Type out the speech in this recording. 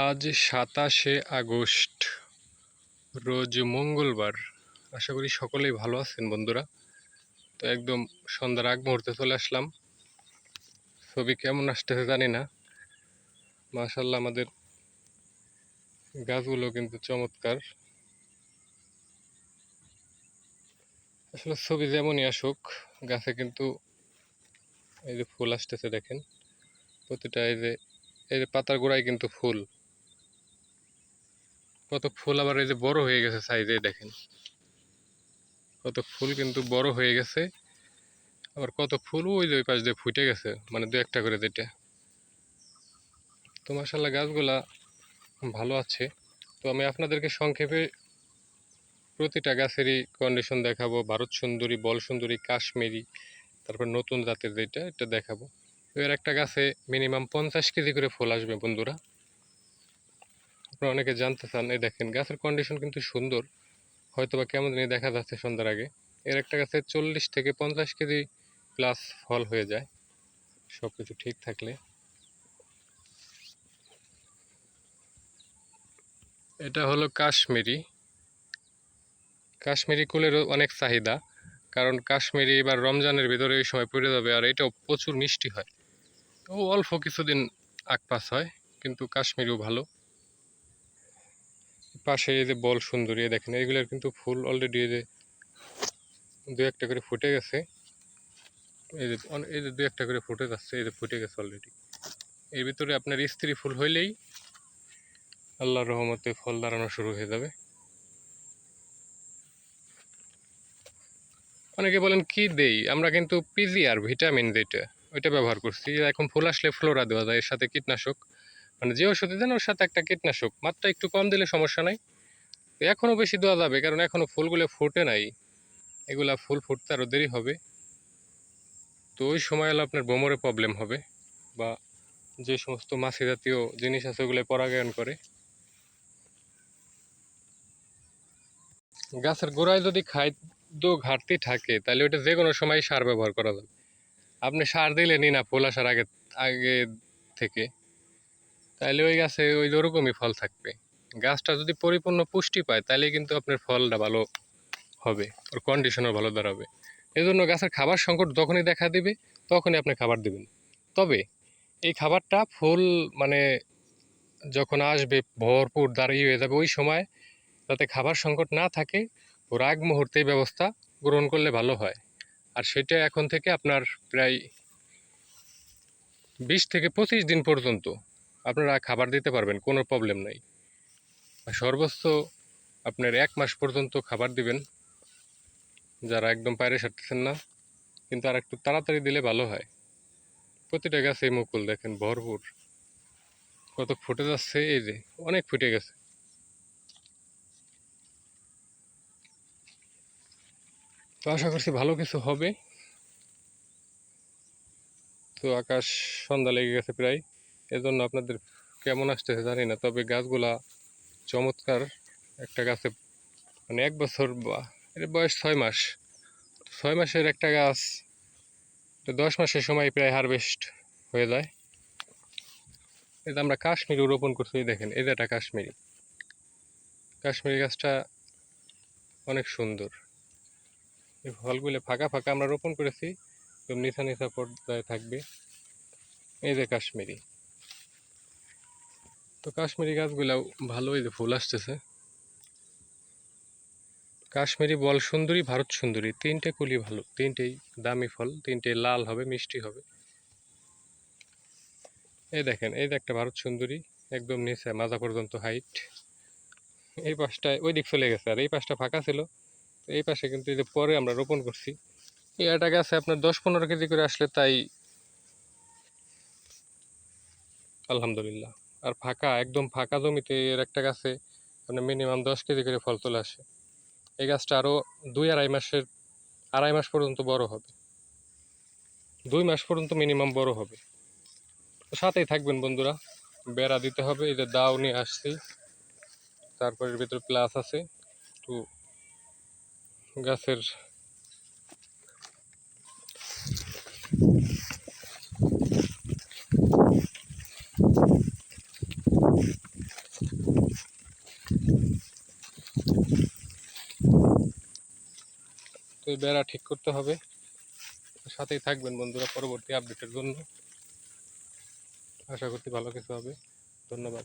আজ সাতাশে আগস্ট, রোজ মঙ্গলবার। আশা করি সকলেই ভালো আছেন বন্ধুরা। তো একদম সন্ধ্যার আগ মুহূর্তে চলে আসলাম। ছবি কেমন আসতেছে জানি না। মাশাল্লাহ আমাদের গাছগুলো কিন্তু চমৎকার। আসলে ছবি যেমনই আসুক, গাছে কিন্তু এই যে ফুল আসতেছে দেখেন। প্রতিটা এই যে এই যে পাতার গোড়ায় কিন্তু ফুল। কত ফুল আবার এই যে বড় হয়ে গেছে সাইজে দেখেন। কত ফুল কিন্তু বড় হয়ে গেছে। আবার কত ফুল ওই যে ওই পাশ দিয়ে ফুটে গেছে মানে দু একটা করে যেটা। তো মাসাল্লাহ গাছগুলা ভালো আছে। তো আমি আপনাদেরকে সংক্ষেপে প্রতিটা গাছেরই কন্ডিশন দেখাবো। ভারত সুন্দরী, বল সুন্দরী, কাশ্মীরি, তারপর নতুন জাতের যেটা, এটা দেখাবো। এর একটা গাছে মিনিমাম পঞ্চাশ কেজি করে ফুল আসবে বন্ধুরা। আপনারা অনেকে জানতে চান, এই দেখেন গাছের কন্ডিশন কিন্তু সুন্দর। হয়তো বা কেমন জানি দেখা যাচ্ছে সন্ধ্যার আগে। এর একটা গাছে চল্লিশ থেকে পঞ্চাশ কেজি প্লাস ফল হয়ে যায়। সব কিছু ঠিক থাকলে। এটা হলো কাশ্মীরি। কাশ্মীরি কুলেরও অনেক চাহিদা, কারণ কাশ্মীরি এবার রমজানের ভিতরে এই সময় পড়ে যাবে আর এটাও প্রচুর মিষ্টি হয়। ও অল্প কিছুদিন আকপাস হয়, কিন্তু কাশ্মীরিও ভালো। পাশে এই যে বল সুন্দরী দেখেন, এইগুলোর কিন্তু ফুল অলরেডি এই যে দু একটা করে ফুটে গেছে। এই যে এই যে দু একটা করে ফুটে যাচ্ছে, এই যে ফুটে গেছে অলরেডি এর ভিতরে আপনার স্ত্রী ফুল হইলেই আল্লাহর রহমতে ফল দাঁড়ানো শুরু হয়ে যাবে। অনেকে বলেন, কি দেই? আমরা কিন্তু পিজিআর ভিটামিন যেটা ওইটা ব্যবহার করছি। এখন ফুল আসলে ফ্লোরা দেওয়া যায়, এর সাথে কীটনাশক। মানে যে ওষুধে দেন, ওর সাথে একটা কীটনাশক। মাত্রা একটু কম দিলে সমস্যা নাই। তো এখনও বেশি দেওয়া যাবে, কারণ এখনও ফুলগুলো ফুটে নাই। এগুলা ফুল ফুটতে আরও দেরি হবে। তো ওই সময় হলো আপনার বোমরে প্রবলেম হবে, বা যে সমস্ত মাছি জাতীয় জিনিস আছে ওগুলো পরাগায়ন করে। গাছের গোড়ায় যদি খাদ্য ঘাটতি থাকে, তাহলে ওটা যে কোনো সময় সার ব্যবহার করা যাবে। আপনি সার দিলেনই না ফুল আসার আগে আগে থেকে। তাহলে ওই গাছে ওই ওরকমই ফল থাকবে। গাছটা যদি পরিপূর্ণ পুষ্টি পায় তাহলে কিন্তু আপনার ফলটা ভালো হবে, ওর কন্ডিশনও ভালো দাঁড়াবে। এই জন্য গাছের খাবার সংকট যখনই দেখা দিবে, তখনই আপনি খাবার দিবেন। তবে এই খাবারটা ফুল মানে যখন আসবে, ভরপুর দাঁড়িয়ে হয়ে যাবে ওই সময় যাতে খাবার সংকট না থাকে ওর আগ মুহূর্তেই ব্যবস্থা গ্রহণ করলে ভালো হয়। আর সেটা এখন থেকে আপনার প্রায় বিশ থেকে পঁচিশ দিন পর্যন্ত আপনারা খাবার দিতে পারবেন, কোনো প্রবলেম নাই। সর্বোচ্চ আপনার এক মাস পর্যন্ত খাবার দিবেন। যারা একদম পায়রে সারতেছেন না, কিন্তু আর একটু তাড়াতাড়ি দিলে ভালো হয়। প্রতিটা গাছে মুকুল দেখেন, ভরপুর। কত ফুটে যাচ্ছে, এই যে অনেক ফুটে গেছে। তো আশা করছি ভালো কিছু হবে। তো আকাশ সন্ধ্যা লেগে গেছে প্রায়। এজন্য আপনাদের কেমন আসতেছে জানি না, তবে গাছগুলা চমৎকার একটা গাছে মানে এক বছর বা, এর বয়স ছয় মাস। ছয় মাসের একটা গাছ দশ মাসের সময় প্রায় হারভেস্ট হয়ে যায়। এটা আমরা কাশ্মীরি রোপণ করছি দেখেন, এই যে একটা কাশ্মীরি। কাশ্মীরি গাছটা অনেক সুন্দর। এই ফলগুলো ফাঁকা ফাঁকা আমরা রোপণ করেছি নিচা নিচা পর্যায়ে থাকবে। এই যে কাশ্মীরি। তো কাশ্মীরি গাছগুলাও ভালোই ফুল আসতেছে। কাশ্মীরি বল সুন্দরী, ভারত সুন্দরী, তিনটে কুলি ভালো, তিনটেই দামি ফল তিনটে লাল হবে, মিষ্টি হবে। এই দেখেন, এই একটা ভারত সুন্দরী, একদম নিচে, মাজা পর্যন্ত হাইট এই পাশটায়, ওই দিক চলে গেছে আর এই পাশটা ফাঁকা ছিল। এই পাশে কিন্তু এই যে পরে আমরা রোপণ করছি। এই একটা গাছে আপনার দশ পনেরো কেজি করে আসলে তাই আলহামদুলিল্লাহ। আর ফাঁকা, একদম ফাঁকা জমিতে এর একটা গাছে আপনার মিনিমাম দশ কেজি করে ফল চলে আসে। এই গাছটা আরও দুই আড়াই মাসের, আড়াই মাস পর্যন্ত বড় হবে। দুই মাস পর্যন্ত মিনিমাম বড় হবে। সাথেই থাকবেন বন্ধুরা, বেড়া দিতে হবে, এই যে দাও নিয়ে আসছি। তারপর ভিতরে প্লাস আছে। একটু গাছের এই বেড়া ঠিক করতে হবে। সাথেই থাকবেন বন্ধুরা পরবর্তী আপডেটের জন্য। আশা করছি ভালো কিছু হবে। ধন্যবাদ।